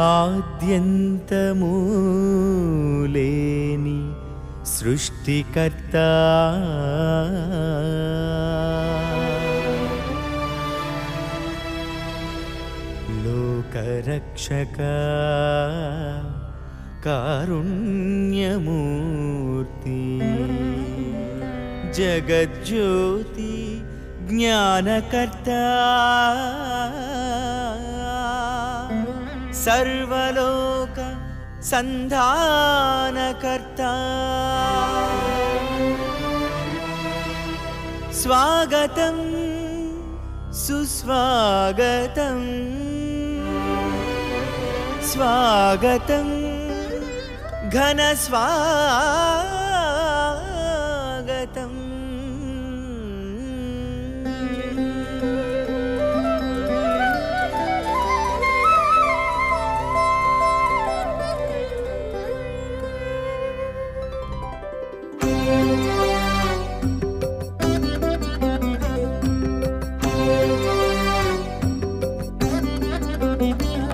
ఆద్యంతము లేని సృష్టికర్త. లోకరక్షక కారుణ్యమూర్తి. జగజ్యోతి జ్ఞానకర్త. సర్వలోక సంధానకర్త. స్వాగతం సుస్వాగతం. స్వాగతం ఘన స్వా Baby, I'm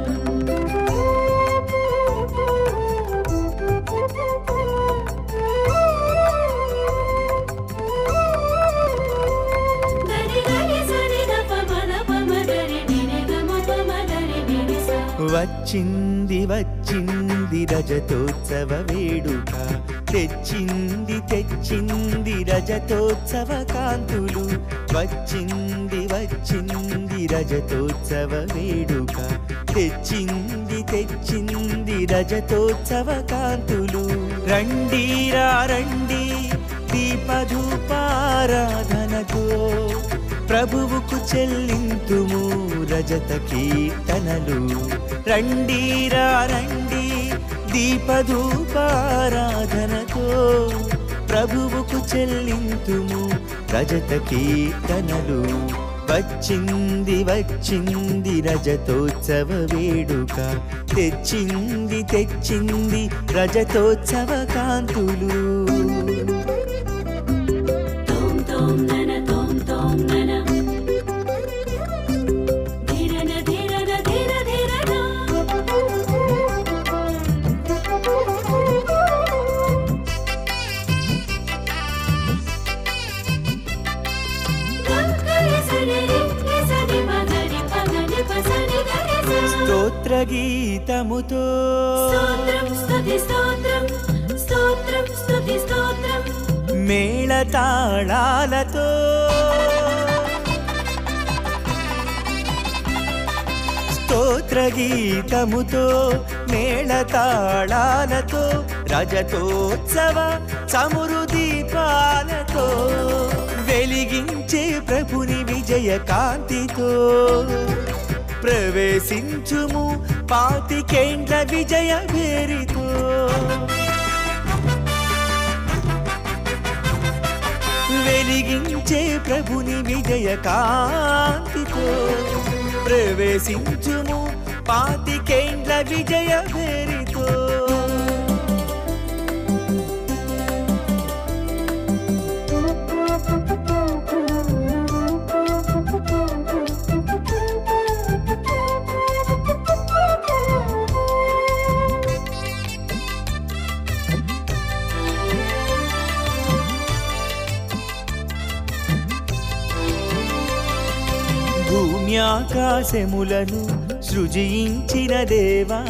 వచ్చింది వచ్చింది రజతోత్సవ వేడుక. తెచ్చింది తెచ్చింది రజతోత్సవ కాంతులు. వచ్చింది వచ్చింది రజతోత్సవ వేడుక. తెచ్చింది తెచ్చింది రజతోత్సవ కాంతులు. రండీరా రండి. దీపధూపారాధనతో. ప్రభువుకు చెల్లింతుము రజత కీర్తనలు. రండీరా రండి దీపధూపారాధనతో ప్రభువుకు చెల్లింతుము రజత కీర్తనలు. వచ్చింది వచ్చింది రజతోత్సవ వేడుక. తెచ్చింది తెచ్చింది రజతోత్సవ కాంతులు. స్తోత్రం మేళతాళాలతో స్తోత్ర గీతముతో మేళతాళాలతో. రజతోత్సవ చమురు దీపాలతో వెలిగించే ప్రభుని విజయ కాంతితో ప్రవేశించుము పాతికేండ్ల విజయ భేరితో. వెలిగించే ప్రభుని విజయ కాంతితో. ప్రవేశించుము పాతికేండ్ల విజయ భేరితో. శూన్యాకాశములను సృజించిన దేవా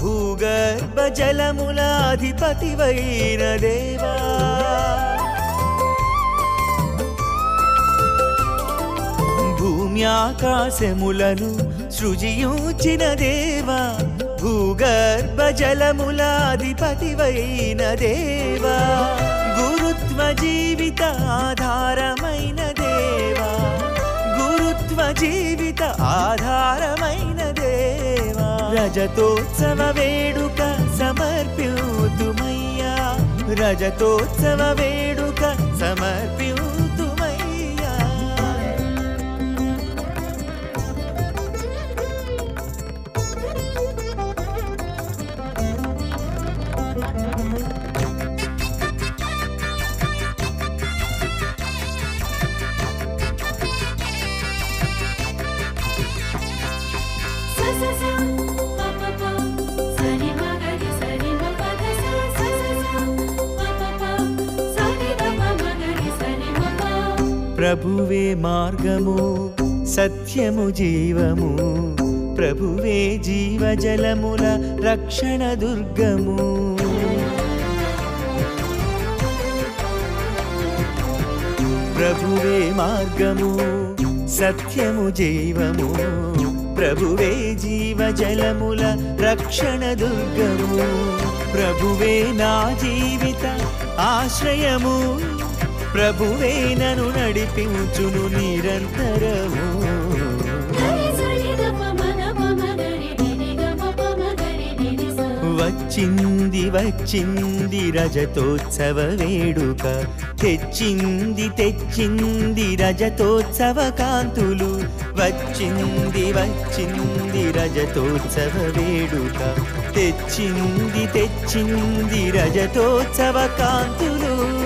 భూగర్భ జలముల అధిపతివైన దేవా. భూమ్యాకాశములను సృజించిన దేవా భూగర్భ జలముల అధిపతివైన దేవా. గురుత్వ జీవిత రజతోత్సవ వేడుక సమర్ప్యూతుమయ్యా రజతోత్సవ వేడుక సమర్ప్యూతుమయ్యా స స స ప్రభువే మార్గము సత్యము జీవము. ప్రభువే జీవజలముల రక్షణ దుర్గము. ప్రభువే మార్గము సత్యము జీవము. ప్రభువే జీవజలముల రక్షణ దుర్గము. ప్రభువే నా జీవిత ఆశ్రయము. ప్రభువే నను నడిపించును నిరంతరము. వచ్చింది వచ్చింది రజతోత్సవ వేడుక. తెచ్చింది తెచ్చింది రజతోత్సవ కాంతులు. వచ్చింది వచ్చింది రజతోత్సవ వేడుక. తెచ్చింది తెచ్చింది రజతోత్సవ కాంతులు.